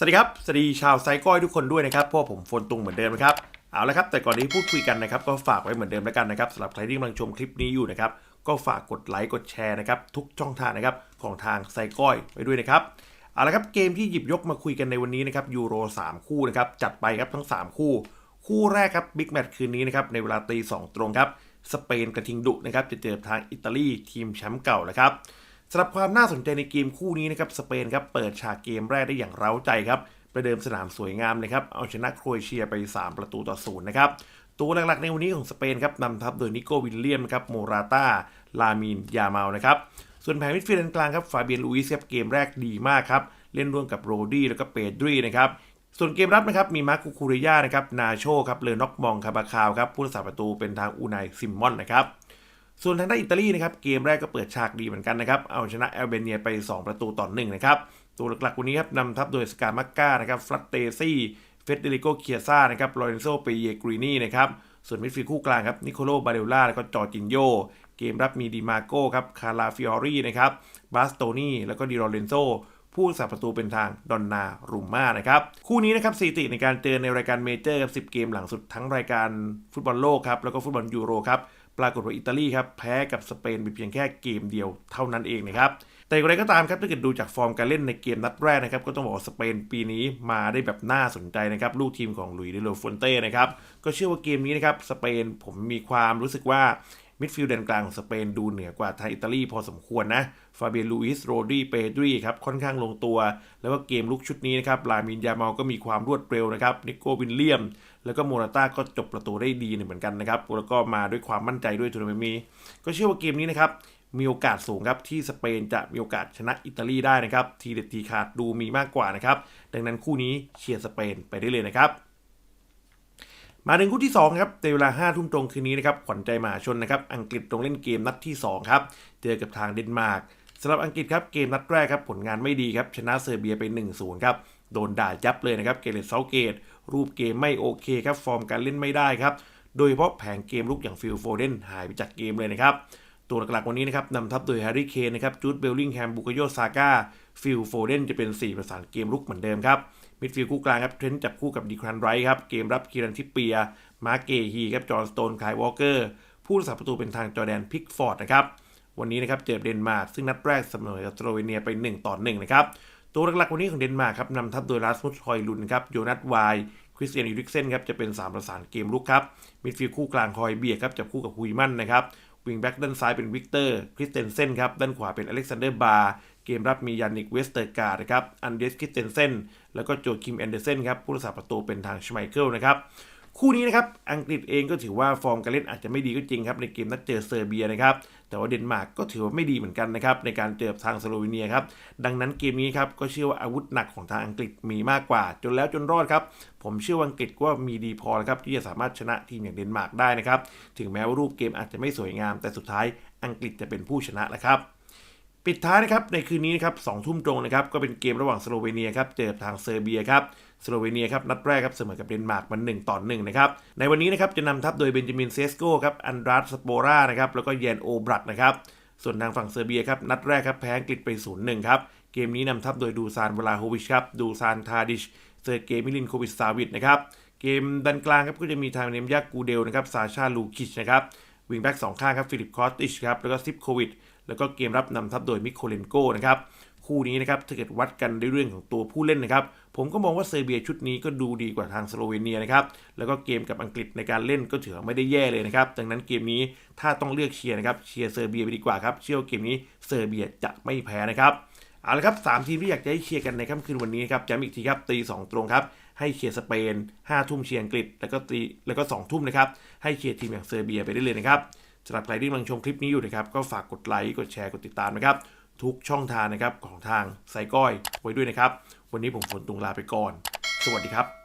สวัสดีครับ สวัสดีชาวไซก้อยทุกคนด้วยนะครับพวกผมโฟนตุงเหมือนเดิมนะครับ เอาละครับ แต่ก่อนที่พูดคุยกันนะครับ ก็ฝากไว้เหมือนเดิมแล้วกันนะครับสำหรับใครที่กำลังชมคลิปนี้อยู่นะครับ ก็ฝากกดไลค์ กดแชร์นะครับ ทุกช่องทางนะครับของทางไซก้อยไว้ด้วยนะครับ เอาละครับ เกมที่หยิบยกมาคุยกันในวันนี้นะครับยูโร 3 คู่นะครับ จัดไปครับทั้ง 3 คู่ คู่แรกครับบิ๊กแมตช์คืนนี้นะครับ ในเวลาตีสองตรงครับ สเปนกระทิงดุนะครับ จะเจอทางอิตาลีทีมแชมป์เก่านะครับ สำหรับความน่าสนใจในเกมคู่นี้นะครับสเปนครับเปิดฉากเกมแรกได้อย่างเร้าใจครับประเดิมสนามสวยงามนะครับเอาชนะโครเอเชียไป 3 ประตูต่อศูนย์นะครับตัวหลักๆในวันนี้ของสเปนครับนำทัพโดยนิโกวิลเลียมครับโมราตาลามินยาเมานะครับส่วนแผงมิดฟิลด์กลางครับฟาเบียนลูอิสครับเกมแรกดีมากครับเล่นร่วมกับโรดี้แล้วก็เปดรีนะครับส่วนเกมรับนะครับมีมาร์คูคูเรย่านะครับนาโชครับเลอน็อกมองคาบาคาวครับผู้รักษาประตูเป็นทางอูไนซิมมอนนะครับ ส่วนทางด้านอิตาลีนะครับเกมแรกก็เปิดฉากดีเหมือนกันนะครับเอาชนะแอลเบเนียไป 2 ประตูต่อหนึ่งนะครับตัวหลักๆวันนี้ครับนำทัพโดยสกามักกานะครับฟลัตเตซี่เฟเดริโกเคียซ่านะครับลอเรนโซเปเยกรีนีนะครับส่วนมิดฟิลด์คู่กลางครับนิโคโลบาเรลล่าแล้วก็จอร์จินโยเกมรับมีดิมาโก้ครับคาราฟิออรี่นะครับบาสโตนี่แล้วก็ดิโรเรนโซผู้รักษาประตูเป็นทางดอนนารุมมานะครับ คู่นี้นะครับสถิติในการเจอในรายการเมเจอร์ครับ10 เกมหลังสุดทั้งรายการฟุตบอลโลกครับแล้วก็ฟุตบอลยูโรครับ ปรากฏว่าอิตาลีครับแพ้กับสเปนไปเพียงแค่เกมเดียวเท่านั้นเองนะครับแต่อย่างไรก็ตามครับถ้าเกิดดูจากฟอร์มการเล่นในเกมนัดแรกนะครับก็ต้องบอกว่าสเปนปีนี้มาได้แบบน่าสนใจนะครับลูกทีมของลุยเดโลฟอนเต้นะครับก็เชื่อว่าเกมนี้นะครับสเปนผมมีความรู้สึกว่า มิดฟิลด์แดนกลางของสเปนดูเหนือกว่าทางอิตาลีพอสมควรนะ ฟาเบียนลูอิส โรดีเปดรีครับ ค่อนข้างลงตัว แล้วก็เกมลุกชุดนี้นะครับ ลามินยาเมาก็มีความรวดเร็วนะครับ นิโก้วินเลียม แล้วก็โมราต้าก็จบประตูได้ดีเหมือนกันนะครับ แล้วก็มาด้วยความมั่นใจด้วยทัวร์นาเมนต์นี้ก็เชื่อว่าเกมนี้นะครับ มีโอกาสสูงครับที่สเปนจะมีโอกาสชนะอิตาลีได้นะครับ ทีเด็ดทีขาดดูมีมากกว่านะครับ ดังนั้นคู่นี้เชียร์สเปนไปได้เลยนะครับ มาถึงคู่ที่2ครับในเวลา5ทุ่มตรงคืนนี้นะครับขวัญใจมหาชนนะครับอังกฤษตรงเล่นเกมนัดที่2ครับเจอกับทางเดนมาร์กสำหรับอังกฤษครับเกมนัดแรกครับผลงานไม่ดีครับชนะเซอร์เบียไป 1-0ครับโดนด่ายับเลยนะครับเกเรตเซาเกต รูปเกมไม่โอเคครับฟอร์มการเล่นไม่ได้ครับโดยเฉพาะแผงเกมลุกอย่างฟิลโฟเดนหายไปจากเกมเลยนะครับตัวหลักๆวันนี้นะครับนำทัพโดยแฮร์รี่เคนนะครับจูดเบลลิงแฮมบุกโยซาก้าฟิลโฟเดนจะเป็น 4 ประสานเกมลุกเหมือนเดิมครับ มิดฟิลด์คู่กลางครับเทรนต์จับคู่กับดีครันไรท์ครับ เกมรับคีรันทิปเปีย มาร์เกฮีครับจอห์นสโตนคายวอลเกอร์ ผู้รักษาประตูเป็นทางจอร์แดนพิกฟอร์ดนะครับ วันนี้นะครับเจอเดนมาร์กซึ่งนัดแรกเสมอกับสโลเวเนียไป 1 ต่อ 1 นะครับ ตัวหลักๆวันนี้ของเดนมาร์กครับนำทัพโดยลาสมุสฮอยลุนครับโยนัทไวน์คริสเตียนยูริกเซนครับจะเป็น3ประสานเกมลุกครับมิดฟิลด์คู่กลางคอยเบียร์ครับจับคู่กับฮุยมันนะครับวิงแบ็กด้านซ้ายเป็นวิกเตอร์คริสเตนเซนครับด้านขวาเป็นอเล็กซานเดอร์บาร์ เกมรับมียานิกเวสเตอร์การ์ดนะครับ อันเดสคิสเตนเซนแล้วก็โจคิมแอนเดอร์เซนครับ ผู้รักษาประตูเป็นทางชไมเคิลนะครับ คู่นี้นะครับ อังกฤษเองก็ถือว่าฟอร์มการเล่นอาจจะไม่ดีก็จริงครับ ในเกมนัดเจอเซอร์เบียนะครับ แต่ว่าเดนมาร์กก็ถือว่าไม่ดีเหมือนกันนะครับ ในการเจอทางสโลวีเนียครับ ดังนั้นเกมนี้ครับ ก็เชื่อว่าอาวุธหนักของทางอังกฤษมีมากกว่า จนแล้วจนรอดครับ ผมเชื่อว่าอังกฤษว่ามีดีพอแล้วครับที่จะสามารถชนะทีมอย่างเดนมาร์กได้นะครับ ถึงแม้ว่ารูปเกมอาจจะไม่สวยงาม แต่สุดท้ายอังกฤษจะเป็นผู้ชนะนะครับ ปิดท้ายนะครับในคืนนี้นะครับสองทุ่มตรงนะครับก็เป็นเกมระหว่างสโลเวเนียครับเจอทางเซอร์เบียครับสโลเวเนียครับนัดแรกครับเสมอกับเดนมาร์กมัน1ต่อ1นะครับในวันนี้นะครับจะนำทัพโดยเบนจามินเซสโกครับอันดราสสโปรานะครับแล้วก็เยนโอบรัตนะครับส่วนทางฝั่งเซอร์เบียครับนัดแรกครับแพ้อังกฤษไป0-1ครับเกมนี้นำทัพโดยดูซานวลาโฮวิชครับดูซานทาดิชเซอร์เกมิลินโควิชซาวิดนะครับเกมดันกลางครับก็จะมีทางเนมยากกูเดลนะครับซาชาลูคิชนะครับวิงแบ็กสองข้างครับฟิลิปคอสติชครับแล้วก็ซิปโควิด แล้วก็เกมรับนำทัพโดยมิโคเลนโกนะครับคู่นี้นะครับถ้าเกิดวัดกันในเรื่องของตัวผู้เล่นนะครับ ผมก็มองว่าเซอร์เบียชุดนี้ก็ดูดีกว่าทางสโลเวเนียนะครับ แล้วก็เกมกับอังกฤษในการเล่นก็ถือไม่ได้แย่เลยนะครับ ดังนั้นเกมนี้ถ้าต้องเลือกเชียร์นะครับ เชียร์เซอร์เบียไปดีกว่าครับ เชื่อว่าเกมนี้เซอร์เบียจะไม่แพ้นะครับเอาละครับสามทีมที่อยากจะให้เชียร์กันในค่ำคืนวันนี้ครับย้ำอีกทีครับตีสองตรงครับให้เชียร์สเปน5ทุ่มเชียร์อังกฤษแล้วก็ตีแล้วก็2ทุ่มนะครับให้เชียร์ทีมอย่างเซอร์เบียไปได้เลยนะครับำหรับใครที่กำลังชมคลิปนี้อยู่นะครับ ก็ฝากกดไลค์ กดแชร์ กดติดตามนะครับ ทุกช่องทางนะครับของทางไซก้อยไว้ด้วยนะครับ วันนี้ผมฝนตุงลาไปก่อน สวัสดีครับ